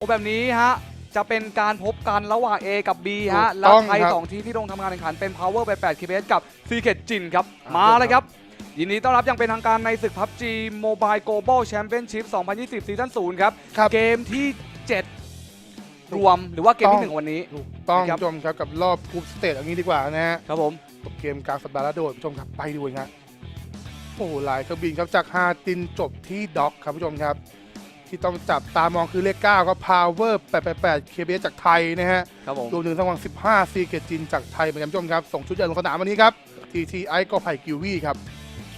โอ้แบบนี้ฮะ จะเป็นการพบกันระหว่าง A กับ B ฮะ ถูกแล้วต้องไทยครับสองทีมที่ลงทำงานแข่งขันเป็น Power ไป8 KPS กับ c ีเ e จินครับอ่ามมาเลยครับ ยินดีต้อนรับอย่างเป็นทางการในศึก PUBG Mobile Global Championship 2020 ซีซั่น0ครับ ครับ เกมที่ 7 รวมหรือว่าเกมที่1วันนี้ ถูกต้องครับผู้ชมครับกับรอบกรุ๊ปสเตจอย่างนี้ดีกว่านะฮะครับผม กับเกมกลางสัปดาห์ละโดดผู้ชมครับไปดูนะโอ้โหหลายเครื่องบินครับจากฮาตินจบที่ด็อกครับผู้ชมครับ ที่ต้องจับตามองคือเลข 9 ครับ Power 888 KBS จากไทยนะฮะครับผมรวมถึงรางวัล 15 ซีเกตจินจากไทยเหมือนกันผู้ชมครับ ส่งชุดใหญ่ลงสนามวันนี้ครับ TTI ก็ไผ่กิววี่ครับ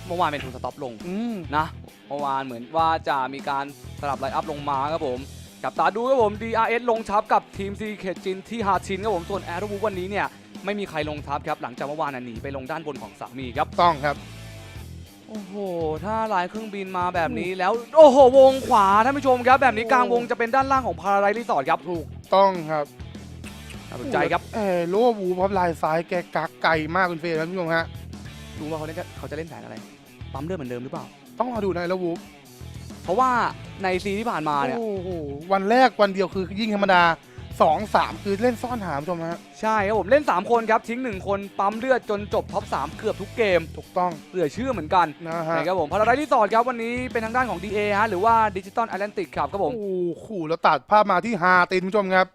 เมื่อวานเป็นทูสต็อปลงอืมนะเมื่อวานเหมือนว่าจะมีการสลับไลน์อัพลงมาครับผมกับตาดูครับผม DRS ลงทับกับทีมซีเคจินที่ฮาชินครับผมส่วนแอร์วูวันนี้เนี่ยไม่มีใครลงทับครับหลังจากเมื่อวานน่ะหนีไปลงด้านบนของสามีครับ ต้องครับ โอ้โห ถ้าลายเครื่องบินมาแบบนี้แล้ว โอ้โห วงขวาท่านผู้ชมครับ แบบนี้กลางวงจะเป็นด้านล่างของพาราไดรีสอร์ทครับถูกต้องครับน่าสนใจครับเออโลวูพับลายซ้ายแกกักไก่มากคุณเฟรนครับผู้ชมฮะดูว่าเขาเล่นเขาจะเล่นแผนอะไร ปั๊มเลือดเหมือนเดิมหรือเปล่า ต้องมาดูนะแล้ววูเพราะว่าในซีที่ผ่านมาเนี่ย โอ้โห วันแรกวันเดียวคือยิงธรรมดา 2 3 คือเล่นซ่อนหาผู้ชมฮะใช่ครับผมเล่น 3 คนครับทิ้ง 1 คนปั๊มเลือดจนจบท็อป 3 เกือบทุกเกมถูกต้องเหลือเชื่อเหมือนกันนะฮะนะครับผมพาราไดรีสอร์ทครับวันนี้เป็นทางด้านของ DA ฮะหรือว่าดิจิตอลแอตแลนติกครับครับผมโอ้โหแล้วตัดภาพมาที่ฮาตินผู้ชมครับ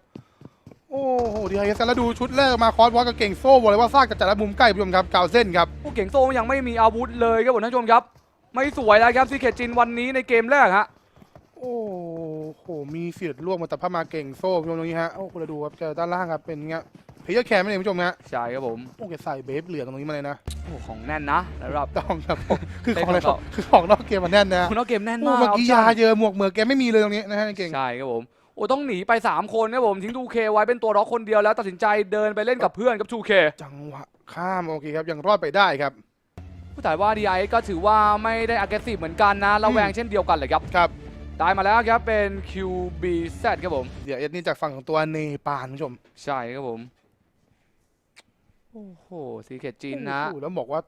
โอ้โหดีไฮเอสแล้วดูชุดแรกมาคอสวอสกับเก่งโซ่บอกเลยว่าซากจากแต่ละมุมใกล้ผู้ชมครับกาวเส้นครับ ผู้เก่งโซ่ยังไม่มีอาวุธเลยครับผมท่านผู้ชมครับ ไม่สวยแล้วครับซีเคจินวันนี้ในเกมแรกฮะ โอ้โห มีเสียดร่วงมาแต่ภาพมาเก่งโซ่ผู้ชมตรงนี้ฮะ โอ้โหเราดูครับเจอด้านล่างครับเป็นเงี้ยเพย์แคร์ไม่เลยผู้ชมฮะใช่ครับผมโอ้แกใส่เบฟเหลืองตรงนี้มาเลยนะโอ้ของแน่นนะสำหรับต้องครับผมคือของอะไรเล่นของคือของนอกเกมมันแน่นนะคุณเอาเกมแน่นโอ้มากเมื่อกี้คยารับเยอะหมวกเหมือกแกไม่มีเลยตรงนี้นะฮะเก่งใช่ครับผมโอ้ต้องหนีไป 3 คนครับผมทิ้งทูเคไว้เป็นตัวร็อกคนเดียวแล้วตัดสินใจเดินไปเล่นกับเพื่อนกับทูเคจังหวะข้ามโอเคครับยังรอดไปได้ครับผู้ถ่ายว่า DI ก็ถือว่าไม่ได้ aggressive เหมือนกันนะระแวงเช่นเดียวกันเลยครับครับ ได้มาแล้วครับเป็น QBZ ครับผม เดี๋ยวเอ็ดนี่จากฝั่งของตัวเนปาลผู้ชมใช่ครับผม โอ้โหซีเคจีนนะโอ้โหแล้วบอกว่า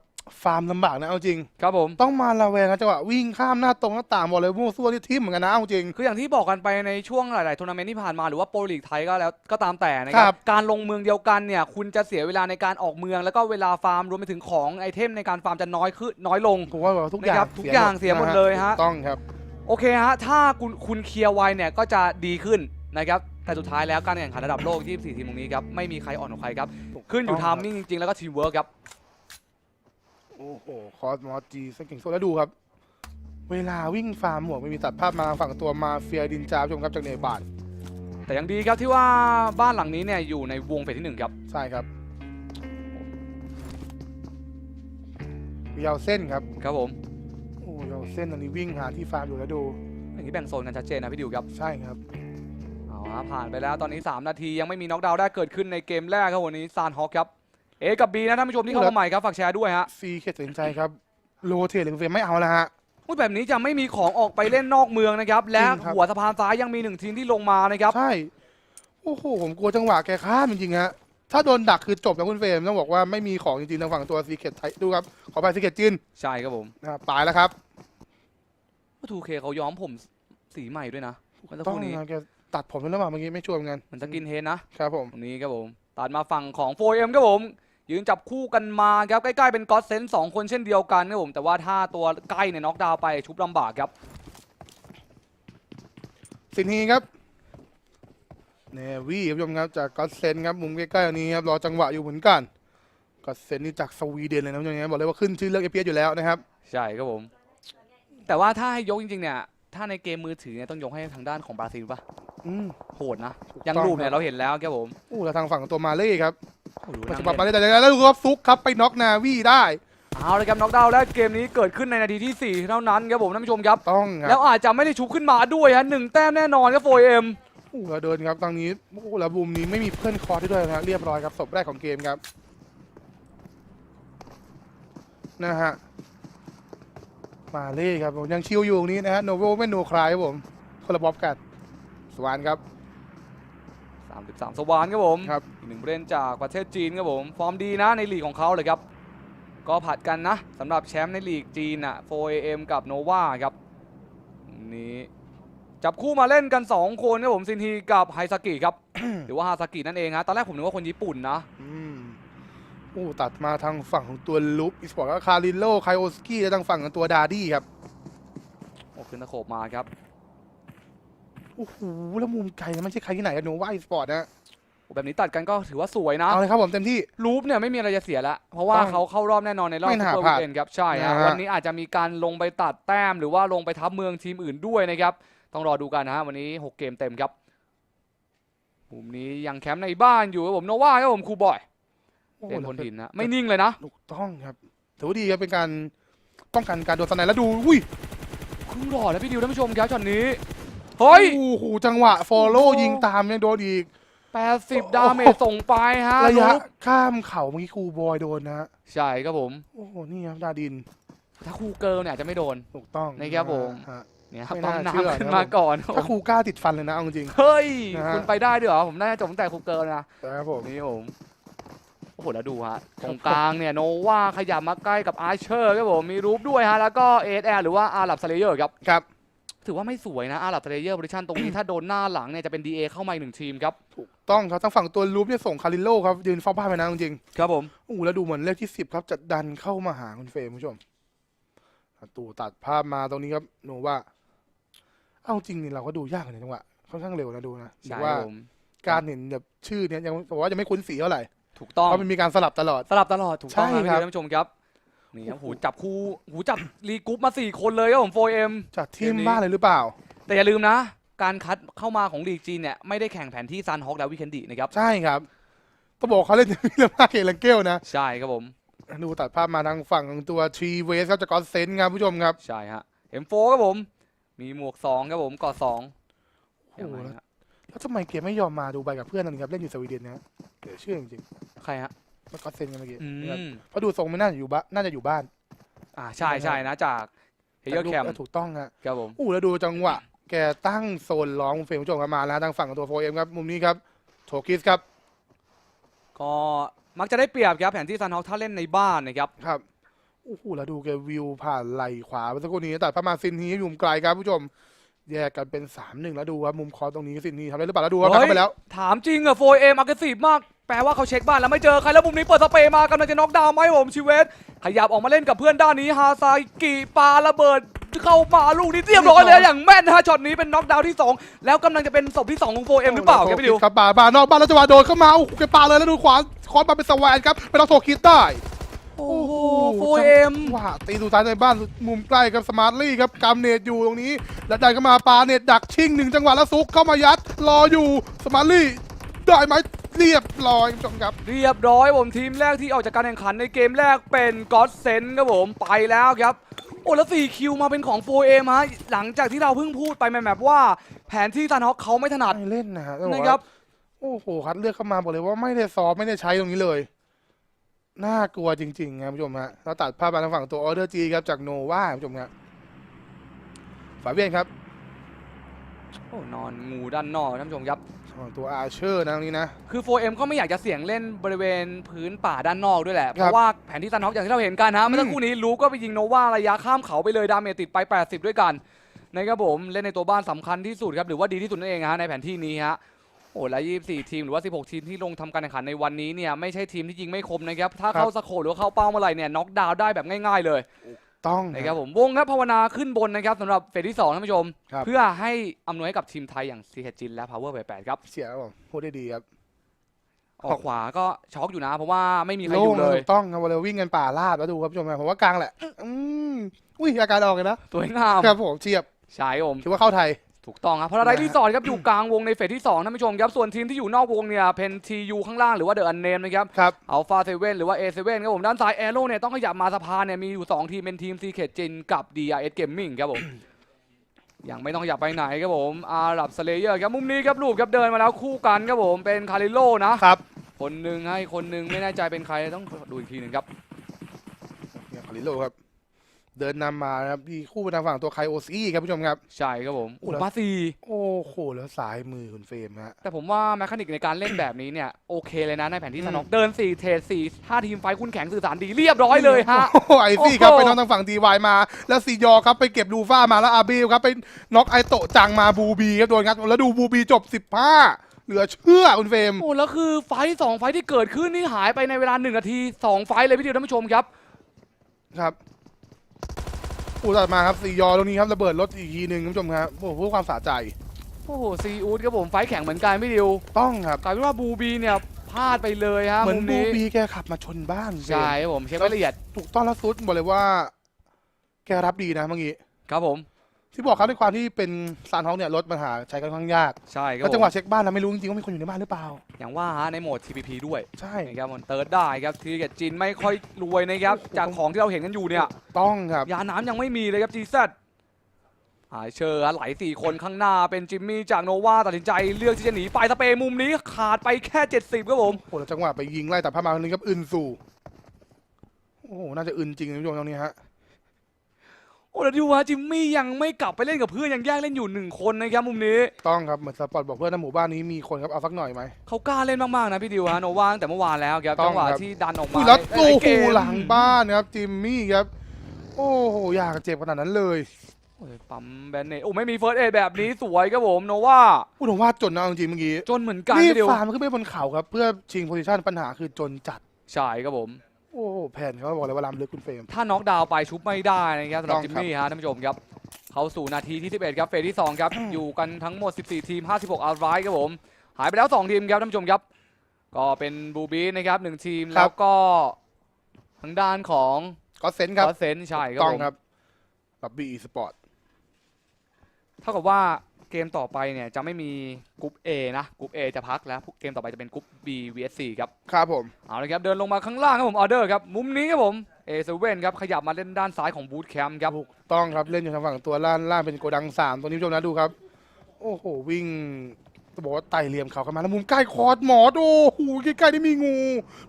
ฟาร์มลำบากนะเอาจริง ครับผม ต้องมาระแวงนะจังหวะวิ่งข้ามหน้าตรงหน้าต่างบอกเลยมั่วซั่วที่ทิมเหมือนกันนะเอาจริง คืออย่างที่บอกกันไปในช่วงหลาย ๆ ทัวร์นาเมนต์ที่ผ่านมาหรือว่าโปรลีกไทยก็แล้วก็ตามแต่นะคครัรับ บ การลงเมืองเดียวกันเนี่ย คุณจะเสียเวลาในการออกเมืองแล้วก็เวลาฟาร์มรวมไปถึงของไอเทมในการฟาร์มจะน้อยขึ้นน้อยลง ผมว่าทุกอย่างนะครับทุกอย่างเสียหมดเลยฮะ ถูกต้องครับ โอเคฮะ ถ้าคุณคุณเคลียร์ไวเนี่ยก็จะดีขึ้นนะครับ แต่สุดท้ายแล้วการแข่งขันระดับโลก 24 ทีมตรงนี้ครับ ไม่มีใครอ่อนกว่าใครครับ ขึ้นอยู่ต้ทาองมครับมิ่งจริง ๆ แล้วก็ทีมเวิร์กครับ โอ้โห คอสมอจีสเก่งโซแล้วดูครับ เวลาวิ่งฟาร์มหมวกไม่มีตัดภาพมาฝั่งตัวมาเฟียดินจาผู้ชมครับจากเนปาลแต่ยังดีครับที่ว่าบ้านหลังนี้เนี่ยอยู่ในวงเฟสที่หนึ่งครับ ใช่ครับยาวเส้นครับ ครับผม โอ้ยาวเส้นอันนี้วิ่งหาที่ฟาร์มอยู่แล้วดู อย่างนี้แบ่งโซนกันชัดเจนนะพี่ดิวครับ ใช่ครับ เอาฮะผ่านไปแล้วตอนนี้ 3 นาทียังไม่มีน็อกดาวน์ได้เกิดขึ้นในเกมแรกครับวันนี้ซานฮอคครับ A กับ B นะท่านผู้ชมที่เข้ามาใหม่ครับฝากแชร์ด้วยฮะซีเคตัดสินใจครับโรเทตหรือเฟรมไม่เอาแล้วฮะอุ๊ยแบบนี้จะไม่มีของออกไปเล่นนอกเมืองนะครับ และจริงครับ หัวสะพานซ้ายยังมีหนึ่งทีมที่ลงมานะครับ ใช่ โอ้โห ผมกลัวจังหวะแกข้ามจริงๆฮะ ถ้าโดนดักคือจบนะคุณเฟรมต้องบอกว่าไม่มีของจริงๆทางฝั่งตัวซีเคทไทยดูครับ ขอไปซีเคทจินใช่ครับผมนะครับตายแล้วครับว่า 2K เขาย้อมผมสีใหม่ด้วยนะเมื่อสักคต้องรู่นี้นะแกตัดผมแล้วหรือเปล่าเมื่อกี้ไม่ชัวร์เหมือนกันเหมือนสกินเฮดนะครับผมตรงนี้ครับผมตัดมาฝั่งของ 4M ครับผมยืนจับคู่กันมาครับใกล้ๆเป็นก็อตเซนสองคนเช่นเดียวกันครับผมแต่ว่าถ้าตัวใกล้เนี่ยน็อกดาวน์ไปชุบลำบากครับสินฮีครับ เนวี่ครับผู้ชมครับจากก็อตเซนครับมุมใกล้ๆอันนี้ครับรอจังหวะอยู่เหมือนกันก็อตเซนนี่จากสวีเดนเลยนะผู้ชมครับบอกเลยว่าขึ้นชื่อเรื่องเอพีเอสอยู่แล้วนะครับใช่ครับผม แต่ว่าถ้าให้ยกจริงๆเนี่ย ถ้าในเกมมือถือเนี่ยต้องยกให้ทางด้านของบราซิลป่ะอืม โหดนะถูกยังต้องรูปเนี่คยรับเราเห็นแล้วครับผมอู้แล้วทางฝั่งตัวมาเล่ครับโอ้โหปัจนั่งจุบันเล่นมาเล่แต่แล้วดูครับฟุกครับไปน็อกนาวี่ได้เอาเลยครับน็อกดาวน์และเกมนี้เกิดขึ้นในนาทีที่ 4 เท่านั้นครับผมท่านผู้ชมครับ ต้องคแล้รับวอาจจะไม่ได้ชุบขึ้นมาด้วยฮะหนึ่งแต้มแน่นอนครับ 4M อู้ แล้วเดินครับทางนี้อู้แล้วบูมนี้ไม่มีเพื่อนคอร์ที่ด้วยนะฮะเรียบร้อยครับศพแรกของเกมครับนะฮะมาเล่ครับผมยังชิวอยู่ตรงนี้นะฮะโนโวไม่โนคลายครับผมคนละบ๊อบกันสวานครับ 33 สวานครับผมครับ อีกหนึ่งผู้เล่นจากประเทศจีนครับผม ฟอร์มดีนะในลีกของเขาเลยครับ ก็ผัดกันนะสำหรับแชมป์ในลีกจีนอะ 4AM กับโนวาครับนี่ จับคู่มาเล่นกัน 2 คนครับผมซินฮีกับไฮซากิครับ หรือว่าฮาซากินั่นเองฮะตอนแรกผมนึกว่าคนญี่ปุ่นนะอืมโอ้ตัดมาทางฝั่งของตัวลุปอีสปอร์ตก็คาริโลไคโอสกี้และทางฝั่งของตัวดาดี้ครับโอ้ขึ้นตะโขบมาครับโอ้โหแล้วมุมไกลนะไม่ใช่ใครที่ไหนกันโนว่าอีสปอร์ตนะโอ้ แบบนี้ตัดกันก็ถือว่าสวยนะเอาเลยครับผมเต็มที่ ลูปเนี่ยไม่มีอะไรจะเสียแล้วเพราะว่าต้องเขาเข้ารอบแน่นอนในรอบไม่ซูน่าเปอร์พวีลาดเอนครับใช่ฮะนะฮะ วันนี้อาจจะมีการลงไปตัดแต้ม หรือว่าลงไปทับเมืองทีมอื่นด้วยนะครับต้องรอดูกันนะฮะวันนี้ 6 เกมเต็มครับมุมนี้ยังแคมป์ในบ้านอยู่ครับผมโนวาครับผมครูบอยโอ้โหเล่นบนหินนะไม่นิ่งเลยนะ ถูกต้องครับถือว่าดีครับเป็นการป้องกันการโดนสไนด์แล้วดูอุ้ยครึ่งหลอดแล้วพี่ดิวท่านผู้ชมครับช็อตนี้เฮ้ย โอ้โหจังหวะฟอลโล่โอ้โห ยิงตามยังโดนอีก 80 ดาเมจส่งไปฮะระยะลูปข้ามเข่าเมื่อกี้ครูบอยโดนนะฮะใช่ครับผม โอ้โหนี่ครับดาดินถ้าครูเกิร์ลเนี่ยอาจจะไม่โดน ถูกต้องนะครับผม ฮะ เนี่ยครับไม่ปั๊มน่าเชื่อน้ำขึ้นนะมาผมก่อนถ้าครูกล้าติดฟันเลยนะเอาจริง เฮ้ย นะฮะ คุณไปได้ด้วยเหรอ ผมน่าจะจบตั้งแต่ครูเกิร์ลนะ ๆนะครับผม นี่ผม โอ้โห แล้วดูฮะคตรับรงกลางเนี่ยโนวาขยับมาใกล้กับอาร์เชอร์ครับผม มีรูปด้วยฮะ แล้วก็เอสแอร์หรือว่าอาร์ลับสเลเยอร์ครับ ครับ ถือว่าไม่สวยนะอาร์ลับสเลเยอร์โพซิชันตรงนี้ ถ้าโดนหน้าหลังเนี่ยจะเป็น DA เข้ามาอีกหนึ่งทีมครับ ถูกต้องครับทางฝั่งตัวลูปเนี่ยส่งคาริโลครับ ยืนเฝ้าบ้านไปนะจริงครับผมๆโอ้โหแล้วดูเหมือนเลขที่สิบครับจะดันเข้ามาหาคุณเฟรมคุณผู้ชมประตูตัดภาพมาตรงนี้ครับโนว่า เอาจริงนี่เราก็ดูยากเลยจังหวะค่อนข้างเร็วนะดูนะหรืใช่อคว่ารับผมการเห็นแบบชื่อเนี้ยยังบอกว่ายังไม่คุ้นสีเท่าไหร่ถูกต้องเพราะมันมีการสลับตลอดสลับตลอดถูกต้องใช่ครับครับพี่ท่านผู้ชมครับ นี่ครับโอ้โหโหจับคู่หูจับรีกรุ๊ปมาสี่คนเลยครับผม 4M จากทีมเกมนี้บ้านเลยหรือเปล่า แต่อย่าลืมนะ การคัดเข้ามาของลีกจีนเนี่ย ไม่ได้แข่งแผนที่ซันฮอกและวิกเคนดีนะครับ ใช่ครับต้องบอกเขาเล่นมิลมาเกลังเกลนะ ใช่ครับผม ดูตัดภาพมาทางฝั่งของตัวทีเวสครับจากกอตเซนครับผู้ชมครับใช่ฮะเอ็มโฟครับผม มีหมวกสองครับผมกอดสองโอ้โหยังไงฮะแล้วทำไมเกมไม่ยอมมาดูใบกับเพื่อนนั่นครับเล่นอยู่สวีเดนนะเดี๋ยวเชื่อจริงใครฮะ ๆแล้วกอตเซนกันเมื่อกี้อืนะครับมเพราะดูทรงไม่น่าจะอยู่บ้านน่าจะอยู่บ้าน อ่าใช่ใช่นะจากเฮเยอร์แคมแต่ลูกเออถูกต้องฮะครับผมอู้แล้วดูจังหวะ แกตั้งโซนร้องเฟรมผู้ชมครับมาแล้วทางฝั่งของตัวโฟเอ็มครับ มุมนี้ครับโทกิสครับก็มักจะได้เปรียบครับแผนที่ซันฮอกถ้าเล่นในบ้านนะครับครับโอ้โหแล้วดูแกวิวผ่านไหลขวาเมื่อสักครู่นี้ตัดพระมาซินฮีอยู่มุมไกลครับผู้ชม แยกกันเป็นสามหนึ่งแล้วดูครับมุมคอตรงนี้ซินฮีทำได้หรือเปล่าแล้วดูครับเฮ้ยเข้าไปแล้ว ถามจริงอะ 4M อักซีฟมาก แปลว่าเขาเช็คบ้านแล้วไม่เจอใครแล้วมุมนี้เปิดสเปรย์มากำลังจะน็อกดาวน์ไหมผมชีเวสขยับออกมาเล่นกับเพื่อนด้านนี้ฮาซากิปาระเบิดเข้ามาลูกนี้เรียบร้อยเลยอย่างแม่นนะฮะช็อตนี้เป็นน็อกดาวน์ที่สองแล้วกำลังจะเป็นศพที่สองของ 4M หรือเปล่าครับพี่ดิวครับป่าป่านอกบ้านแล้วจังหวะโดนเข้ามาโอ้โหแกปาเลยแล้วดูขวาคอนมาเป็นสแวนครับไปเอาโทกิสได้โอ้โห 4M ว่าตีสุดท้ายในบ้านมุมใกล้กับสมาร์ทลี่ครับกำเนตอยู่ตรงนี้ แล้วดันเข้ามาปาเนตดักชิงหนึ่งจังหวะแล้วซุกเข้ามายัดรออยู่สมาร์ทลี่ ได้ไหมเรียบร้อยคุณผู้ชมครับ เรียบร้อยผมทีมแรกที่ออกจากการแข่งขันในเกมแรกเป็นก็อดเซนครับผมไปแล้วครับ โอ้แล้ว4คิวมาเป็นของ 4M ฮะหลังจากที่เราเพิ่งพูดไปแมปๆว่าแผนที่ซันฮอกเขาไม่ถนัดไม่เล่นนะฮะต้องอกนะว่าครับโอ้โหคัดเลือกเข้ามาบอกเลยว่าไม่ได้ซ้อมไม่ได้ใช้ตรงนี้เลย น่ากลัวจริงๆครับคุณผู้ชมฮะเราตัดภาพมาทางฝั่งตัวออเดอร์จีครับจากโนวาคุณผู้ชมครับฝาเวียนครับโอ้นอนงูด้านนอกท่านผู้ชมครับฝั่ง ตัวอาเชอร์นะตรงนี้นะ คือ 4M ก็ไม่อยากจะเสี่ยงเล่นบริเวณพื้นป่าด้านนอกด้วยแหละ เพครับราะว่าแผนที่ซันฮอกอย่างที่เราเห็นกันฮะเมื่อสักอืมครู่นี้ลูก็ไปยิงโนวาระยะข้ามเขาไปเลยดาเมจติดไป 80 ด้วยกันนะครับผมเล่นในตัวบ้านสำคัญที่สุดครับหรือว่าดีที่สุดนั่นเองฮะในแผนที่นี้ฮะโอ้และ24 ทีมหรือว่า 16 ทีมที่ลงทำการแข่งขันในวันนี้เนี่ยไม่ใช่ทีมที่ยิงไม่คมนะครับถ้าเข้าสโคปหรือว่าเข้าเป้าเมื่อไหร่เนี่ยน็อกดาวน์ได้แบบง่าย ๆ เลย ต้องนะครับผมวงครับภาวนาขึ้นบนนะครับสำหรับเฟสที่2ท่านผู้ชม ครับ เพื่อให้อำนวยให้กับทีมไทยอย่างซีเฮจินและ Power 88ครับเสียครับผมพูดได้ดีครับ ออกขวาก็ช็อกอยู่นะเพราะว่าไม่มีใครอยู่เลโงยถูกต้องครับวันเราวิ่งกันป่าลาดแล้วดูครับผู้ชมครับผมว่ากลางแหละ อืมอุ้ยอาการออกเลยนะ สวยงามครับผมเฉียบใช่ครับผม คิดว่าเข้าไทย ถูกต้องครับพาราไดรีสอร์ทครับ อยู่กลางวงในเฟสที่2ท่านผู้ชมครับ ส่วนทีมที่อยู่นอกวงเนี่ยเพนทียูข้างล่างหรือว่าเดอะอันเนมนะครับครับอัลฟาเซเว่นหรือว่าเอเซเว่นครับผมด้านซ้ายแอโร่เนี่ยต้องขยับมาสะพานเนี่ยมีอยู่ 2 ทีมเป็นทีมซีเคจินกับ DRS Gaming ครับผมยังไม่ต้องขยับไปไหนครับผมอารับสเลเยอร์ครับมุมนี้ครับลูกครับเดินมาแล้วคู่กันครับผมเป็นคาริโลนะครับคนหนึ่งให้คนหนึ่งไม่แน่ใจเป็นใครต้องดูอีกทีหนึ่งครับเนี่ยคาริโลครับ เดินนำมานะครับที่คู่ไปทางฝั่งตัวไคโอซี่ครับผู้ชมครับ ใช่ครับผมโอ้อุแล้วมาซีโอ้โหแล้วสายมือคุณเฟรมฮะ แต่ผมว่าแมคานิกในการเล่น แบบนี้เนี่ย โอเคเลยนะในแผนที่อืมสนอกเดิน 4 เทรด4ถ้าทีมไฟท์คุณแข็งสื่อสารดีเรียบร้อยเลยฮะ โอ้โหไอซี่ครับ โอ้โห ไปน้องทางฝั่งทีวายมา แล้วซียอครับไปเก็บลูฟ่ามาแล้วอาบิลครับ ไปน็อกไอโตะจังมาบูบีครับโดนงัดแล้วดูบูบีจบ 15 เหลือเชื่อคุณเฟรม โอ้แล้วคือไฟท์สองไฟท์ที่เกิดขึ้นนี่หายไปในเวลาหนึ่งนาทีสองไฟท์เลยพี่ดิวท่านผู้ชมครับ ครับ อู้ตัดมาครับซียอตรงนี้ครับระเบิดรถอีกทีหนึ่งคุณผู้ชมครับโอ้โหเพื่อความสะใจ โอ้โหซีอูดครับผมไฟท์แข่งเหมือนกันพี่ดิวต้องครับกลายเป็นว่าบูบีเนี่ยพลาดไปเลยฮะเหมือนมุมบูนี้บีแกขับมาชนบ้านเฟรมใช่ครับผมเช็ครายละเอียดถูกต้องแล้วซุดบอกเลยว่า แกรับดีนะเมื่อกี้ครับผม ที่บอกครับในความที่เป็นซานท้องเนี่ยรถมันหาใช้กันค่อนข้างยากใช่ครับแล้วผมจังหวะเช็คบ้านเราไม่รู้จริงๆว่ามีคนอยู่ในบ้านหรือเปล่า อย่างว่าฮะในโหมด TPP ด้วยใช่นะครับมันเติร์ดได้ครับทีเกตจินไม่ค่อยรวยนะครับโอ้โหจากของที่เราเห็นกันอยู่เนี่ยต้องครับยาน้ำยังไม่มีเลยครับจีซหายเชอร์ไหลสี่คนข้างหน้าเป็นจิมมี่จากโนวาตัดสินใจเลือกที่จะหนีไปสเปรย์มุมนี้ขาดไปแค่ 70ครับผมโอ้โหแล้วจังหวะไปยิงไล่แต่พามาคนนึงครับอึนสู่โอ้โหน่าจะอึนจริงนะคุณผู้ชมตรงนี้ฮะโอ้แล้วดูว่าจิมมี่ยังไม่กลับไปเล่นกับเพื่อนยังแยกเล่นอยู่หนึ่งคนนะครับมุมนี้ ต้องครับเหมือนสปอร์ตบอกเพื่อนในหมู่บ้านนี้มีคนครับเอาสักหน่อยไหม เขากล้าเล่นมากๆนะพี่ดิวฮะโนวาตั้งแต่เมื่อวานแล้วครับต้จัองงหวะครับ ที่ดันออกมาอุ้ยแล้วในโอ้ในโหเกมหลังบ้านนะครับจิมมี่ครับ โอ้โหอยากเจ็บขนาดนั้นเลยโอ้ยปั๊มแบนเนตโอ้ไม่มีเฟิร์สเอแบบนี้สวยครับผมโนวาพูดถึงว่าจนนะเอาจริงๆเมื่อกี้จนเหมือนกันนี่พี่ดิวฟาร์มมันขึ้นไปบนเขาครับเพื่อชิงโพซิชันปัญหาคือจนจัด ใช่ครับผม โอ้โหแผ่นเขาบอกเลยว่าล้ำลึกคุณเฟรม ถ้าน็อกดาวน์ไปชุบไม่ได้นะครับสำหรับต้องจิมครับมี่ฮะท่านผู้ชมครับ เข้าสู่นาทีที่ 11 ครับเฟสที่ 2 ครับ อยู่กันทั้งหมด 14 ทีม 56อาร์ไรครับผม หายไปแล้ว 2 ทีมครับท่านผู้ชมครับ ก็เป็นบูบีนะครับ1ทีมแล้วก็ทางด้านของก็เซนครับคอเซนใช่ครับต้องผมครับ บับบี้สปอร์ต เท่ากับว่า เกมต่อไปเนี่ยจะไม่มีกรุ๊ป A นะกรุ๊ป A จะพักแล้วเกมต่อไปจะเป็นกรุ๊ป B vs C ครับครับผมเอาละครับเดินลงมาข้างล่างครับผมออเดอร์ครับมุมนี้ครับผม A7 ครับขยับมาเล่นด้านซ้ายของบูธแคมป์ครับถูกต้องครับเล่นอยู่ทางฝั่งตัวล่างล่างเป็นโกดังสามตัวนี้ผู้ชมนะดูครับ โอ้โหวิ่ง จะบอกว่าไต่เหลี่ยมเขากันมาแล้วมุมใกล้คอร์ดหมอดูโอ้โหใกล้ๆนี่มีงู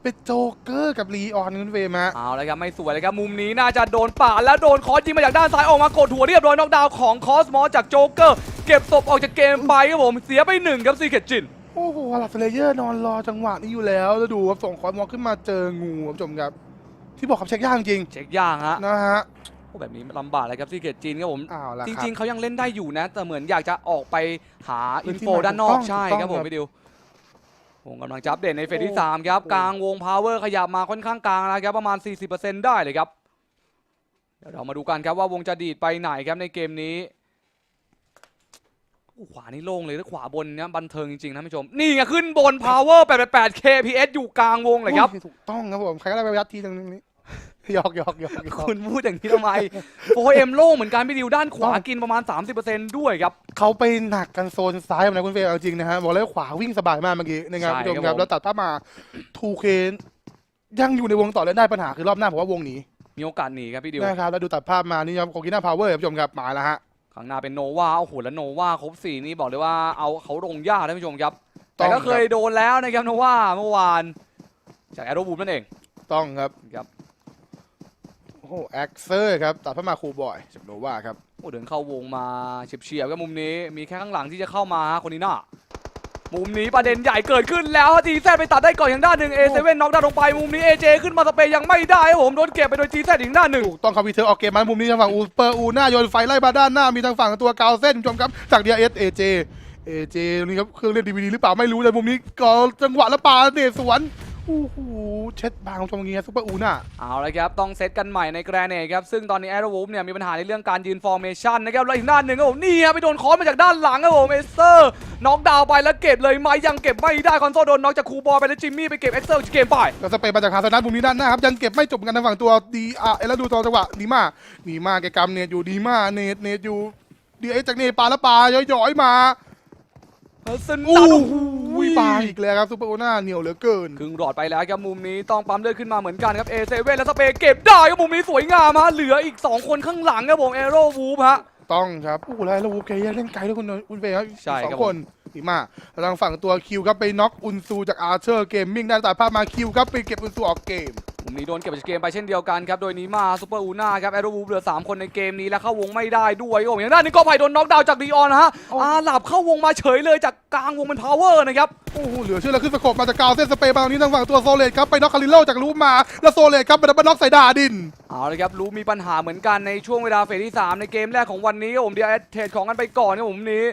เป็นโจ๊กเกอร์กับลีออนคุณเฟรมฮะเอาละครับไม่สวยเลยครับมุมนี้น่าจะโดนป่าดแล้วโดนคอสยิงมาจากด้านซ้ายออกมากดหัวเรียบร้อยน็อกดาวน์ของคอสมอสจากโจ๊กเกอร์เก็บศพออกจากเกมไปครับผมเสียไปหนึ่งครับซีเกตจินโอ้โหหลับเลเยอร์นอนรอจังหวะนี้อยู่แล้วแล้วดูครับส่งคอร์ดหมอขึ้นมาเจองูครับผู้ชมครับ ที่บอกครับเช็คยากจริงเช็คยากฮะๆนะฮะ โอ้แบบนี้ลำบากเลยครับซีเกตจินครับผม อ้าวละจครับ ริง ๆเขายังเล่นได้อยู่นะ แต่เหมือนอยากจะออกไปหาพื้อินนที่โฟใหม่ด้านนอกถูกต้องใช่ถูกต้องครับผมครับพี่ดิววงกำลังจับเด่นในเฟสที่โอ้3ครับโอ้กลางวงพาวเวอร์ขยับมาค่อนข้างกลางแล้วครับ ประมาณ 40%ได้เลยครับ เดี๋ยวเรามาดูกันครับว่าวงจะดีดไปไหนครับในเกมนี้อู้ขวานี่โล่งเลยแล้วขวาบนเนี่ยบันเทิงจริงๆนะท่านผู้ชม นี่ไงขึ้นบน power 88 kps อยู่กลางวงเลยครับโอ้ถูกต้องครับผม ใครก็ได้ไปยัดทีตรงนี้ หยอกหยอกหยอกหยอกคุณพูดอย่างนี้ทำไม 4M โล่งเหมือนกันพี่ดิวด้านขวากินประมาณ 30%ด้วยครับ เขาไปหนักกันโซนซ้ายนะคุณเฟรมเอาจริงนะฮะบอกเลยว่าขวาวิ่งสบายมากเมื่อกี้นะครับผู้ชมครับแล้วตัดภาพมาทูเคนยังอยู่ในวงต่อเล่นได้ปัญหาคือรอบหน้าผมว่าวงหนีมีโอกาสหนีครับพี่ดิวนะครับแล้วดูตัดภาพมานี่ครับโคกิน่าพาวเวอร์ผู้ชมครับมาแล้วฮะข้างหน้าเป็นโนวาโอ้โหแล้วโนวาครบสี่นี่บอกเลยว่าเอาเขาลงยากท่านผู้ชมครับ แต่ก็เคยโดนแล้วนะครับโนวาเมื่อวาน จากแอโรบูมนั่นเอง ต้องครับครับ โอ้โหแอ็กเซอร์ครับตัดภาพมาคูบอยจากโนวาครับโอ้เดินเข้าวงมาเฉียบๆก็มุมนี้มีแค่ข้างหลังที่จะเข้ามาฮะคนนี้น่ะมุมนี้ประเด็นใหญ่เกิดขึ้นแล้วจีแซไปตัดได้ก่อนอย่างด้านหนึ่งเอเซเว่นน็อกดาวน์ลงไปมุมนี้เอเจขึ้นมาสเปย์ยังไม่ได้ครับผมโดนเก็บไปโดยจีแซอีกด้านหนึ่งถูกต้องครับวีเทอร์ออกเกมมามุมนี้ทางฝั่งอูสเปอร์อูหน้าโยนไฟไล่มาด้านหน้ามีทางฝั่งตัวกาวเส้นผู้ชมครับจากเดียเอสเอเจเอเจตรงนี้ครับเครื่องเล่นดีวีดีหรือเปล่าไม่รู้แต่มุมนี้ก็จังหวะและปาเนตสวน โอ้โหเช็ดบางตรงนี้ซุปเปอร์อูน่าเอาละครับ ต้องเซตกันใหม่ในแกรเนตครับ ซึ่งตอนนี้แอโรวูฟเนี่ยมีปัญหาในเรื่องการยืนฟอร์เมชันนะครับ แล้วอีกด้านหนึ่งครับผมนี่ครับไปโดนคอนมาจากด้านหลังครับผมเอสเซอร์น็อกดาวน์ไปแล้วเก็บเลยไหมยังเก็บไม่ได้คอนโซลโดนน็อกจากคูบอลไปแล้วจิมมี่ไปเก็บเอ็กเซอร์เกมไปแล้วสเปนมาจากคาสนัทมุมนี้ด้านหน้าครับยังเก็บไม่จบเหมือนกันทางฝั่งตัวดีอาร์แล้วดูตัวจังหวะดีมาดีมาแกกำเนตอยู่ดีมาเนตเนตอยู่ดีเอจากเนตปาแล้วปาย้อยๆมา เฮอร์ซันโอ้ตันโหปาอีกแล้วครับซุปเปอร์อูน่าเหนียวเหลือเกิน ครึ่งหลอดไปแล้วครับมุมนี้ต้องปั๊มเลือดขึ้นมาเหมือนกันครับเอเซเว่นแล้วสเปย์เก็บได้ครับมุมนี้สวยงามฮะเหลืออีก 2 คนข้างหลังครับผมแอโรวูฟฮะ ต้องครับโอ้โหแล้วแล้ววูฟแกยังเล่นไกลด้วยคุณคุณเฟย์ครับใช่สอครังบคน ดีมากแล้วทางฝั่งตัวคิวครับไปน็อกอุนซูจากอาร์เชอร์เกมมิ่งได้ตัดภาพมาคิวครับไปเก็บอุนซูออกเกมมุมุมนี้โดนเก็บจากเกมไปเช่นเดียวกันครับ โดยนี้มาซูเปอร์อูน่าครับแอโรวูฟเหลือ 3 คนในเกมนี้แล้วเข้าวงไม่ได้ด้วยครับผมอย่างด้านนี้ก็ไผ่โดนน็อกดาวน์จากดีออนนะฮะโอ้อาหลับเข้าวงมาเฉยเลยจากกลางวงเป็นพาวเวอร์นะครับ โอ้โหเหลือเชื่อแล้วขึ้นสกบมาจากกาวเส้นสเปรย์มาตรงนี้ทางฝั่งตัวโซเลตครับ ไปน็อกคาริโลจากลูปมา แล้วโซเลตครับไปดับเบิลน็อกใส่ดาดิน เอาเลยครับรู้มีปัญหาเหมือนกันในช่วงเวลาเฟสที่ 3 ในเกมแรกของวันนี้ครับผมเดียเทรดของกันไปก่อนครับผมนี้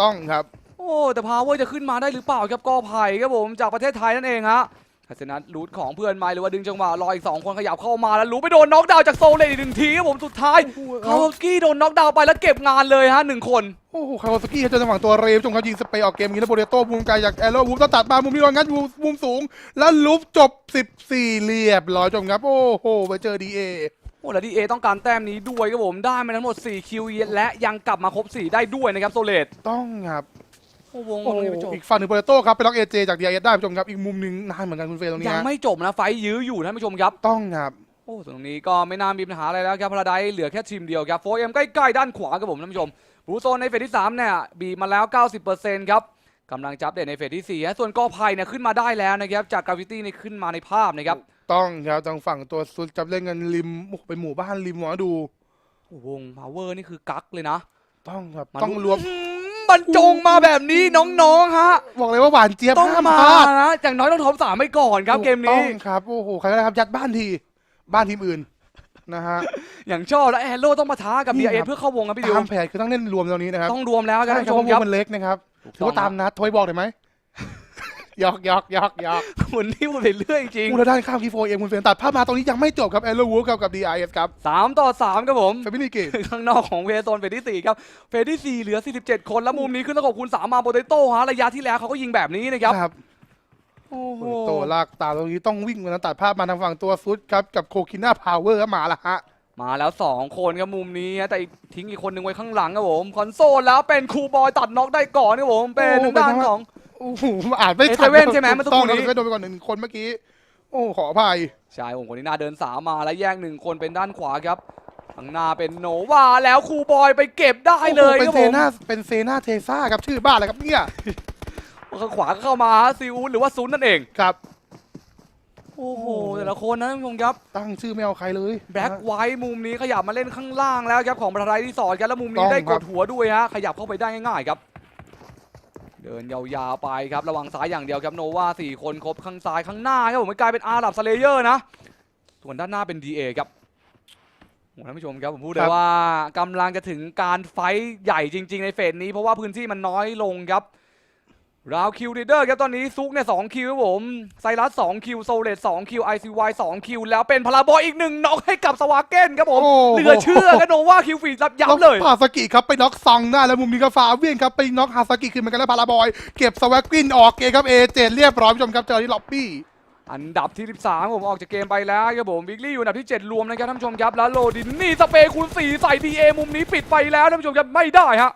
ต้องครับ โอ้แต่พาวเวอร์จะขึ้นมาได้หรือเปล่าครับก็ไผ่ครับผมจากประเทศไทยนั่นเองฮะทัศนัทรูทของเพื่อนมาหรือว่าดึงจังหวะรออีก2คนขยับเข้ามาแล้วรู้ไปโดนน็อกดาวน์จากโซเลตอีกหนึ่งทีครับผมสุดท้ายโอ้โหคาร์สกี้โดนน็อกดาวน์ไปแล้วเก็บงานเลยฮะหนึ่งคนโอ้โหคาวาสกี้เขาจะทางฝั่งตัวเรฟจงครับยิงสเปรย์ออกเกมอย่างนี้แล้วโบเดโต้มุมไกลจากแอโร่วูฟต้องตัดมามุมนี้รอนงัดมุมมุมสูง แล้วลูปจบ 14 เรียบร้อยจงครับ โอ้โหไปเจอดีเอโอ้แล้วดีเอต้องการแต้มนี้ด้วยครับผมได้มาทั้งหมด4คิวและยังกลับมาครบ4ได้ด้วยนะครับโซเลตต้องครับ โอ้วงโอ้วโหงยังไม่จบ อีกฝั่งหนึ่งโบเดโต้ครับไปล็อกเอเจจากดีเอได้ผู้ชมครับอีกมุมหนึ่งนานเหมือนกันคุณเฟย์ตรงนี้ยังฮะไม่จบนะไฟท์ยื้ออยู่ท่านผู้ชมครับ ต้องครับ โอ้ส่วนตรงนี้ก็ไม่น่ามีปัญหาอะไรแล้วครับพาราไดเหลือแค่ทีมเดียวครับโฟเอ็มใกล้ๆด้านขวาครับผมท่านผู้ชมบูโซนในเฟสที่3เนี่ยบีบมาแล้ว 90%ครับกำลังจับเด่นในเฟสที่4ฮะส่วนกอไผ่เนี่ยขึ้นมาได้แล้วนะครับจากกราฟิตี้เนี่ยขึ้นมาในภาพนะครับต้องครับทางฝั่งตัวซุดจับเล่นกันริมโอ้โหเป็นหมู่บ้านริมหมอดู โอ้วงพาวเวอร์นี่คือกักเลยนะต้องครับมาต้องรวมอื้อหือ บรรจงมาแบบนี้น้องๆฮะ บอกเลยว่าหวานเจี๊ยบต้องห้ามมาพลาดนะอย่างน้อยต้องท็อปสามไปก่อนครับเกมต้นี้องครับโอ้โหใครก็ได้ครับยัดบ้านทีบ้านทีมอื่นนะฮะ อย่างชอบแล้วแอโร่ต้องมาท้ากับนี่เบียเอครับ เพื่อเข้าวงครับพี่ดิวตามแผนคือต้องเล่นรวมตรงนี้นะครับต้องรวมแล้วครับใช่ท่านคผู้ชมครับรับเพราะวงมันเล็กนะครับถือว่าตามนัดโทรบอกได้ไหมห ยอกหยอกหยอกหยอกคุณนี่พูดไปเรื่อยจริงอูแล้วด้านข้ามคีโฟเอ็มคุณเฟรนตัดภาพมาตรงนี้ยังไม่จบครับแอลโลวูฟกับกับดีไอเอสครับสามต่อสามครับผม เฟมินีเกม ข้างนอกของเวโซนเฟสที่สี่ครับ เฟสที่สี่เหลือ 47 คน แล้วมุมนี้ขึ้นตะขบคูณสามมาโปเตโต้ฮะระยะที่แล้วเขาก็ยิงแบบนี้นะครับ ครับโอ้โห โตลากตามตรงนี้ต้องวิ่งมาตัดภาพมาทางฝั่งตัวซุดครับกับโคคิน่าพาวเวอร์มาละฮะ มาแล้ว 2 คนครับมุมนี้ฮะแต่อีกทิ้งอีกคนหนึ่งไว้ข้างหลังครับผม คอนโซลแล้วเป็นครูบอยตัดน็อกได้ก่อนครับผม เป็นโอ้ทางด้านเป็นทาง ของ โอ้โหอ่านไม่เอทันเซเว่นใช่ไหมเมื่อสักครู่ต้องนี้เอเซเว่นโดนไปก่อนหนึ่งคนเมื่อกี้ โอ้ขออภัย ชายผมคนนี้หน้าเดินสามมาแล้วแยกหนึ่งคนเป็นด้านขวาครับข้างหน้าเป็นโนวาแล้วครูบอยไปเก็บได้เลยโอ้โหเป็คนรับเซผมนาเป็นเซนาเทซ่าครับชื่อบ้านอะไรครับเนี่ย ข้างขวาก็เข้ามาฮะซีอูดหรือว่าซุนนั่นเอง ครับ โอ้โหแต่ละคนนะท่านผู้ชมครับตั้งชื่อไม่เอาใครเลยแบล็กไวท์มุมนี้ขยับมาเล่นข้างล่างแล้วครับของประธานที่สอนกันแล้วมุมนี้ต้องได้คกรับ ดหัวด้วยฮะขยับเข้าไปได้ง่ายๆครับ เดินยาวๆไปครับระวังซ้ายอย่างเดียวครับโนวาสี่คนครบข้างซ้ายข้างหน้าครับผมมันกลายเป็นอาร์รับสเลเยอร์นะส่วนด้านหน้าเป็น DA ครับโอ้ท่านผู้ชมครับผมพูดเลยว่ากำลังจะถึงการไฟท์ใหญ่จริง ๆ ในเฟสนี้เพราะว่าพื้นที่มันน้อยลงครับ ราวคิวดีเดอร์ครับตอนนี้ซุกเนี่ยสองคิวครับผมไซรัสสองคิวโซเลตสองคิวไอซีวสองคิวแล้วเป็นพลาบอยอีกหนึ่งน็อกให้กับสวาเกนครับผมโโเหลือเชื่อกันโนว่าคิวฟีดรับยับเลยแวฮาสกิครับไปน็อกซังหน้าแล้วมุมนี้ก็ฟาเวียนครับไปน็อกฮาสกิขึ้นเหมือนกันแล้วพาราบอย เก็บสวักกินออกเกมครับเอเจนเรียบร้อยผู้ชมครับเจอที่ล็อบบี้ อันดับที่ 13 ผมออกจากเกมไปแล้วครับผมวิกลี่อยู่อันดับที่ 7 รวมนะครับท่านผู้ชมครับ แล้วโลดินนี่สเปรย์คูณ4ใส่ DA มุมนี้ปิดไปแล้วท่านผู้ชมครับไม่ได้ฮะ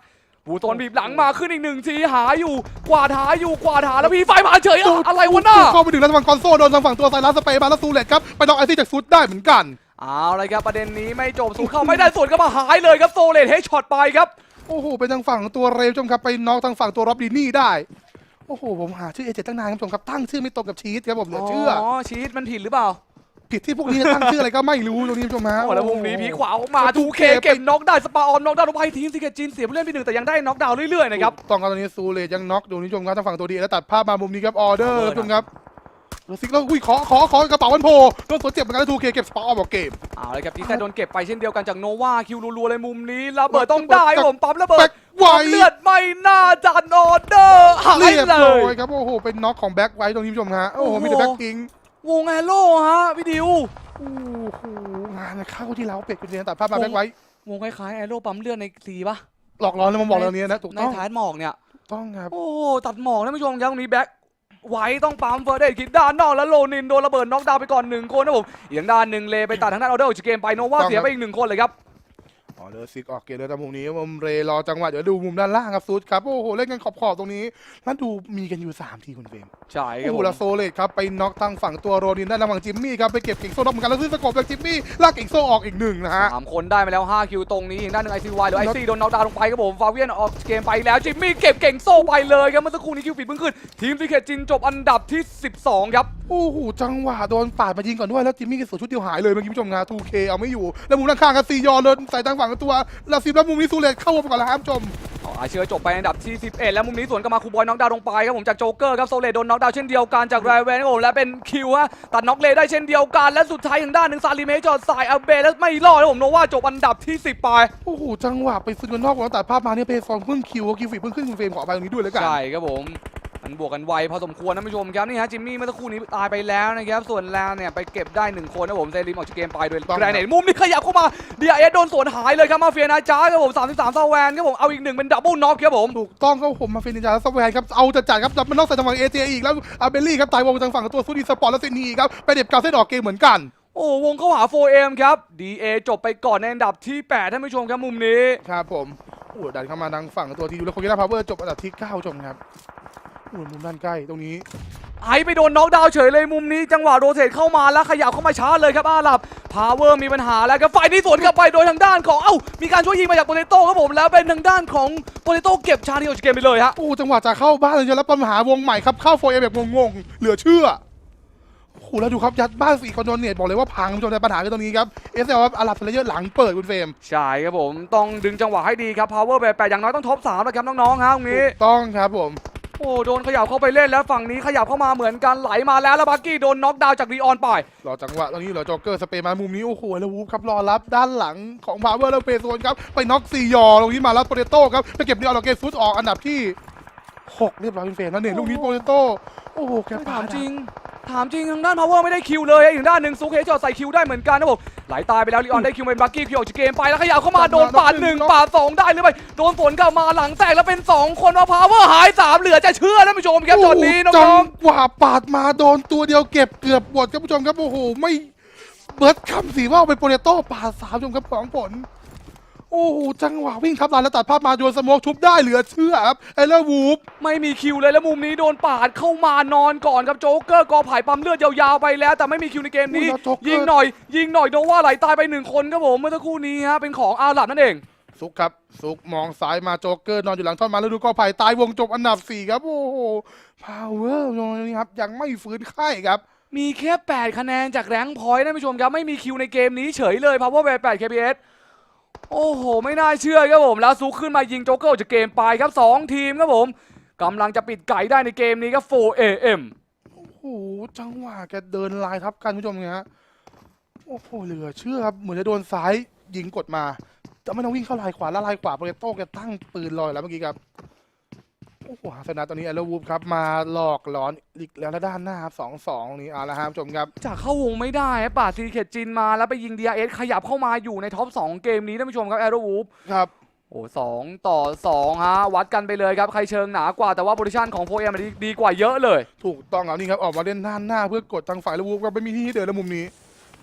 ปูโตนบีบหลังมาขึ้นอีกหนึ่งทีหาอยู่กวาดหาอยู่กวาดหาแล้วพี่ไฟมาเฉยอะอะไรวะน่าเข้าไปถึงแล้วทางฝั่งคอนโซลโดนทางฝั่งตัวไซรัสสเปย์มาแล้วซูเลตครับไปน็อกไอซี่จากซุดได้เหมือนกันเอาเลยครับประเด็นนี้ไม่จบสู้เข้าไม่ได้ส่วนก็มาหายเลยครับโซเลตเฮดช็อตไปครับโอ้โหเป็นทางฝั่งตัวเรวผู้ชมครับไปน็อกทางฝั่งตัวร็อบดีนี่ได้โอ้โหผมหาชื่อเอเจตั้งนานครับผู้ชมครับตั้งชื่อไม่ตรงกับชีตครับผมเหลือเชื่ออ๋อชีตมันผิดหรือเปล่า ผิดที่พวกนี้จะตั้งชื่ออะไรก็ไม่รู้ตรงนี้ผู้ชมฮะ โอ้แล้วมุมนี้พีขวาออกมาแล้วทูเค 2K เก็บน็อกได้สปาออมน็อกดาวน์ไปทีมซิกเก็ตจีนเสียผู้เล่นไปหนึ่งแต่ยังได้น็อกดาวน์เรื่อยๆนะครับ ต้องครับตอนนี้ซูเลตยังน็อกอยู่นี่ผู้ชมครับทางฝั่งตัวดีแล้วตัดภาพมามุมนี้ครับออเดอร์ Order ผู้ชมครับแล้วซิกแล้วอุ้ยขอขอขอกระเป๋าวันโพโดนสวนเจ็บเหมือนกันแล้วทูเคเก็บสปาออฟออกเกมเอาเลยครับทีแซโดนเก็บไปเช่นเดียวกันจากโนวาคิวรัวๆเลยมุมนี้ระเบิดต้องได้ครับผมปั๊มระเบิแบ็ดคไวปั๊มเลือดไม่น่าจะออเดอร์หายเรียบเลร้อยยครับโอ้โหเป็นน็อกของแบ็คไว้ตรงนี้ผู้ชมฮะโอ้โหโอ้โหมีแต่แบ็คทิ้ง วงแอโร่ฮะพี่ดิว โอ้โหงานเข้าที่เราเป็ดคุณเรียนตัดภาพมาแบ็คไว้ วงคล้ายๆแอโร่ปั๊มเลือดในซีปะหลอกล้อแล้วมาบอกเราเนี้ยนะถูกในต้องท้ายหมอกเนี่ยถูกต้องครับ โอ้โหตัดหมอกท่านผู้ชมครับตรงนี้แบ็คไว้ต้องปั๊มเฟอร์เดคิดด้านนอกแล้วโลนินโดนระเบิดน็อกดาวน์ไปก่อนหนึ่งคนนะผมอีกทางด้านหนึ่งเลไปตัดทางด้านออเดอร์จากเกมไปโนวาเสียไปอีกหนึ่งคนเลยครับอ๋อ เลอซิกออกเกมเลยแต่มุมนี้มุมเรรอจังหวะเดี๋ยวดูมุมด้านล่างครับซุดครับ โอ้โห เล่นกันขอบๆตรงนี้ แล้วดูมีกันอยู่สามทีคุณเฟรมใช่ครับโอ้โหผมแล้วโซเลตครับ ไปน็อกทางฝั่งตัวโรนินได้ระหว่างจิมมี่ครับ ไปเก็บเก่งโซ่น็อกเหมือนกัน แล้วซื้อสกอบจากจิมมี่ลากเก่งโซ่ออกอีกหนึ่งนะฮะสามคนได้มาแล้ว 5 คิวตรงนี้ทางด้านหนึ่งไอซีวายหรือไอซีโดนน็อกดาวน์ลงไปครับผมฟาเวียนออกเกมไปแล้วจิมมี่เก็บเก่งโซ่ไปเลยครับเมื่อสักครู่นี้คิวปิดเพิ่งขึ้นทีมซีเคจินจบอันดับที่ 12 ครับโอ้โหจังหวะโดนปาดมายิงก่อนด้วยแล้วจิมมี่ก็สวนชุดเดียวหายเลยเมื่อกี้ผู้ชมงาน 2K เอาไม่อยู่แล้วมุมด้านข้างครับซียอนเดินใส่ทางฝั่งตัวแล้วซีแล้วมุมนี้ซูเลตเข้าไปก่อนแล้วครับผู้ชมอาเชื่อจบไปอันดับที่ 11 แล้วมุมนี้สวนกลับมาคูบอยน็อกดาวน์ลงไปครับผมจากโจ๊กเกอร์ครับโซเลดโดนน็อกดาวน์เช่นเดียวกันจากไรเวนครับผมและเป็นคิวฮะตัดน็อกเลได้เช่นเดียวกัน และสุดท้ายทางด้านหนึ่งซาลิเมจอดสายอาเบแล้วไม่รอดครับผมโนว่าจบอันดับที่ 10 ไป โอ้โหจังหวะไปฟึนกันนอกก่อนแล้วตัดภาพมาเนี่ยเพย์ฟองเพิ่งคิวคิวฟีเพิ่งขึ้นคุณเฟรมขอไปตรงนี้ด้วยแล้วกัน ใช่ครับผม มันบวกกันไวพอสมควรนะผู้ชมครับนี่ฮะจิมมี่เมื่อสักครู่นี้ตายไปแล้วนะครับส่วนแลนเนี่ยไปเก็บได้หนึ่งคนนะผมเซริมออกจากเกมไปโดยแกรเนตมุมนี้ขยับเข้ามาเดียเอสโดนสวนหายเลยครับมาเฟียนาจ้าครับผม33ซาแวนครับผมเอาอีกหนึ่งเป็นดับเบิลน็อกครับผมถูกต้องครับผมมาเฟนินจาและซอฟต์แวร์ครับเอาจัดจัดครับดับมันนอกใส่ทางฝั่งเอเจอีกแล้วอาเบลลี่ครับตายวงทางฝั่งของตัวซูดีสปอร์ตและซินนีครับไปเด็บกาวเส้นออกเกมเหมือนกันโอ้วงเข้าหา 4M ครับ DA จบไปก่อนในอันดับที่8ท่านผู้ชมครับมุมนี้ ครับผมโอ้โหดันเข้ามาทางฝั่งตัวทีดูแล้วโคกินาพาวเวอร์จบอันดับที่9ผู้ชมครับโอ้โหมุมด้านใกล้ตรงนี้ ไอไปโดนน็อกดาวน์เฉยเลยมุมนี้จังหวะโรเตทเข้ามาแล้วขยับเข้ามาช้าเลยครับอาหรับพาวเวอร์มีปัญหาแล้วครับฝ่ายนี้สวนกลับไปโดยทางด้านของเอ้ามีการช่วยยิงมาจากโปเตโต้ครับผมแล้วเป็นทางด้านของโปเตโต้เก็บชาที่ออกจากเกมไปเลยฮะโอ้จังหวะจะเข้าบ้านเลยจะรับปัญหาวงใหม่ครับเข้าโฟเอแบบงงๆเหลือเชื่อโอ้โหแล้วดูครับยัดบ้านสี่คอนโดเนตบอกเลยว่าพังคุณผู้ชมในปัญหาคือตรงนี้ครับเอสเอลอาหรับเลเยอร์หลังเปิดคุณเฟรมใช่ครับผมต้องดึงจังหวะให้ดีครับ power แบบแปดอย่างน้อยต้องท็อปสามนะครับน้องๆฮะตรงนี้ ถูกต้องครับผม โอ้โดนขยับเข้าไปเล่นแล้วฝั่งนี้ขยับเข้ามาเหมือนกันไหลมาแล้วแล้วบักกี้โดนน็อกดาวน์จากรีออนไปรอจังหวะตรงนี้เหลือโจ๊กเกอร์สเปรย์มามุมนี้โอ้โหแล้ววูฟครับรอรับด้านหลังของพาวเวอร์แล้วเปโซนครับไปน็อกซียอตรงนี้มาแล้วโปเตโต้ครับไปเก็บเดียวเราเกตฟุตออกอันดับที่หกเรียบร้อยเป็นเฟรมแล้วเนี่ยลูกนี้โปเตโต้โอ้โหแกไม่ปาถามดจริง ถามจริงทางด้าน power ไม่ได้คิวเลยอีกด้านหนึ่งซุกเฮจอดใส่คิวได้เหมือนกันนะผมไหลตายไปแล้วรีออนได้คิวเป็นบักกี้คิวออกจากเกมไปแล้วขยับเข้ามาโดนปาดหนึ่งปาดสองได้หรือไม่โดนฝนกลับมาหลังแตกแล้วเป็นสองคนมา power หายสามเหลือจะเชื่อท่านผู้ชมครับตอนนี้น้จัองหวะปาดมาโดนตัวเดียวเก็บเกือบหมดครับผู้ชมครับโอ้โหไม่เบิร์ดคำสีว่าเป็นโปเตโต้ปาดสามผู้ชมครับสองผล โอ้โหจังหวะวิ่งทับลานแล้วตัดภาพมาโยนสโมกชุบได้เหลือเชื่อครับไอเลอร์วูฟๆไม่มีคิวเลยแล้วมุมนี้โดนปาดเข้ามานอนก่อนครับโจ๊กเกอร์กอไผ่ปั๊มเลือดยาวๆไปแล้ว แต่ไม่มีคิวในเกมนี้อุ้ยแล้วโจ๊กเกอร์ยิงหน่อย ยิงหน่อยโดนว่าไหลตายไปหนึ่งคนครับผมเมื่อสักครู่นี้ฮะเป็นของอาหรับนั่นเองซุกครับซุกมองซ้ายมาโจ๊กเกอร์นอนอยู่หลังท่อนมาแล้วดูก็ไผ่ตายวงจบอันดับสี่ครับโอ้โหพาวเวอร์ตรงนี้ครับยังไม่ฟื้นไข้ครับมีแค่ 8 คะแนนจากแรงค์พอยต์ท่านผู้ชมครับไม่มีคิวในเกมนี้เฉยเลย Power b 8 KPS โอ้โห ไม่น่าเชื่อครับผมแล้วซุกขึ้นมายิงโจ๊กเกอร์จากเกมไปครับ 2 ทีมครับผมกำลังจะปิดไก่ได้ในเกมนี้ครับ 4AM โอ้โห จังหวะแกเดินลายทับกันผู้ชมเนี่ยฮะโอ้โห เหลือเชื่อครับ เหมือนจะโดนซ้ายยิงกดมา แต่ไม่ต้องวิ่งเข้าลายขวาแล้วลายขวาโปเตโต้แกตั้งปืนลอยแล้วเมื่อกี้ครับ โอ้โหหาสนะตอนนี้แอลเลอร์วูฟครับมาหลอกหลอนอีกแล้วแล้วด้านหน้าครับสองสองนี่เอาละครับผู้ชมครับ จากเข้าวงไม่ได้ฮะป่าดซีเคจินมาแล้วไปยิง DRS ขยับเข้ามาอยู่ในท็อป 2 เกมนี้ท่านผู้ชมครับ Arrow Wolf ครับโอ้สองต่อ2ฮะวัดกันไปเลยครับใครเชิงหนากว่าแต่ว่าโพซิชันของ 4AM มันดีดีกว่าเยอะเลย ถูกต้องครับนี่ครับออกมาเล่นด้านหน้าเพื่อกดทางฝ่ายแอลเลอร์วูฟก็ไม่มีที่ให้เดินแล้วมุมนี้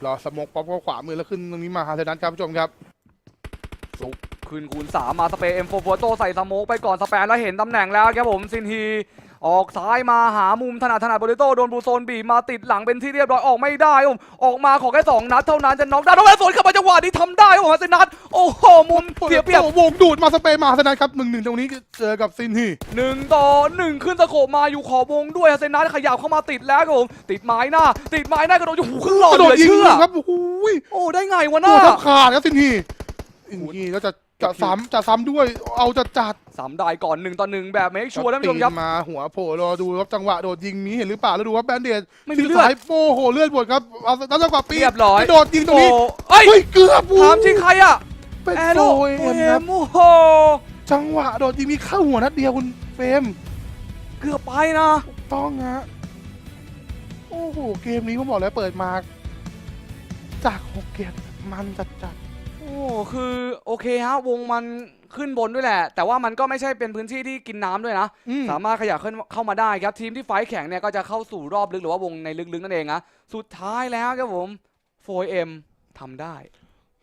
รอสโมกป๊อปก็ขวามือแล้วขึ้นตรงนี้มาหาสนัทครับผู้ชมครับ คืนคูณ 3 มาสเปรย์ M4 โฟโตใส่สโมกไปก่อนสแปนแล้วเห็นตำแหน่งแล้วครับผมซินฮีออกซ้ายมาหามุมถนัดถนัดโบลิโตโดนบูโซนบีบมาติดหลังเป็นที่เรียบร้อยออกไม่ได้ครับผมออกมาขอแค่2นัดเท่านั้นจะน็อกได้แล้วสวนเข้ามาจังหวะนี้ทำได้ครับผมฮัสซินัทโอ้โหมุมเสียเปรียบวงดูดมาสเปย์มาสนัทครับหนึ่งหนึ่งตรงนี้เจอกับซินฮีหนึ่งต่อหนึ่งขึ้นสโคปมาอยู่ขอบวงด้วยฮัสซินัทขยับเข้ามาติดแล้วครับผมติดไม้หน้า ติดไม้หน้ากระโดดอยู่หูขึ้นหลอดกระโดดเลยิงเชื่อครับโอ้โหโอ้ได้ไงวะโอ้น่าโหทับขาดครับซินฮีซินฮีแล้วจะ จะซ้ำจะซ้ำด้วย เอาจะจัดสามได้ก่อนหนึ่งต่อหนึ่งแบบเมคชัวร์ท่านผู้ชมครับปีนมาหัวโผล่รอดูครับจังหวะโดดยิงนี้เห็นหรือเปล่าแล้วดูว่าแบนเดดไม่มีเลือด สายโอ้โหเลือดหมดครับเอาแล้วจังหวะปีนเรียบร้อยกระโดดยิงตรงนี้โอ้เอ้ยเฮ้ยเกือบถามจริงใครอะเป็นแอโฟโร่เอ็มครับโอ้โหจังหวะโดดยิงมีเข้าหัวนัดเดียวคุณเฟรมเกือบไปนะต้องฮะโอ้โห เกมนี้ผมบอกแล้วเปิดมา จากหกเกมมันจัดจัดโอ้คือโอเคฮะวงมันขึ้นบนด้วยแหละ แต่ว่ามันก็ไม่ใช่เป็นพื้นที่ที่กินน้ำด้วยนะ อืม สามารถขยับขึ้นเข้ามาได้ครับทีมที่ไฟท์แข่งเนี่ยก็จะเข้าสู่รอบลึกหรือว่าวงในลึกๆนั่นเองนะสุดท้ายแล้วครับผม 4M ทำได้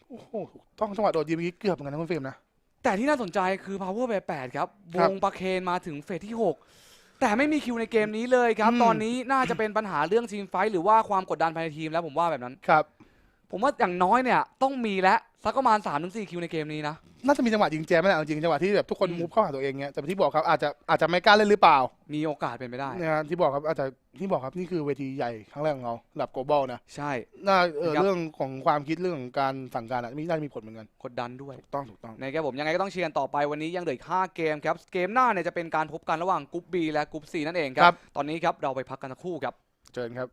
โอ้โหถูกต้องจังหวะโดดยิงเมื่อกี้เกือบเหมือนกันนะคุณฟิล์มนะ แต่ที่น่าสนใจคือ Power 8ครับ วครับงประเคนมาถึงเฟสที่ 6 แต่ไม่มีคิวในเกมนี้เลยครับ อืม ตอนนี้น่าจะเป็นปัญหาเรื่องทีมไฟท์หรือว่าความกดดันภายในทีมแล้วผมว่าแบบนั้น ครับ ผมว่าอย่างน้อยเนี่ยต้องมีแล้วสักประมาณ3-4คิวในเกมนี้นะ น่าจะมีจังหวะยิงแจมไหมล่ะเอาจริงจังหวะที่แบบทุกคนอืม มูฟเข้าหาตัวเองเงี้ยแต่ที่บอกครับอาจจะอาจจะไม่กล้าเล่นหรือเปล่ามีโอกาสเป็นไปได้ นะฮะที่บอกครับอาจจะที่บอกครับนี่คือเวทีใหญ่ครั้งแรกของเราระดับ global นะใช่ น่าเออครับ เรื่องของความคิดเรื่องของการสั่งการอะมีน่าจะมีผลเหมือนกันกดดันด้วย ถูกต้องถูกต้อง นะครับผมยังไงก็ต้องเชียร์กันต่อไปวันนี้ยังเหลืออีก5เกมครับ เกมหน้าเนี่ยจะเป็นการพบกันระหว่างกรุ๊ป B และกรุ๊ป C นั่นเองคครัรับ บ ตอนนี้ครับเราไปพักกันสักครู่ครับเชิญครับ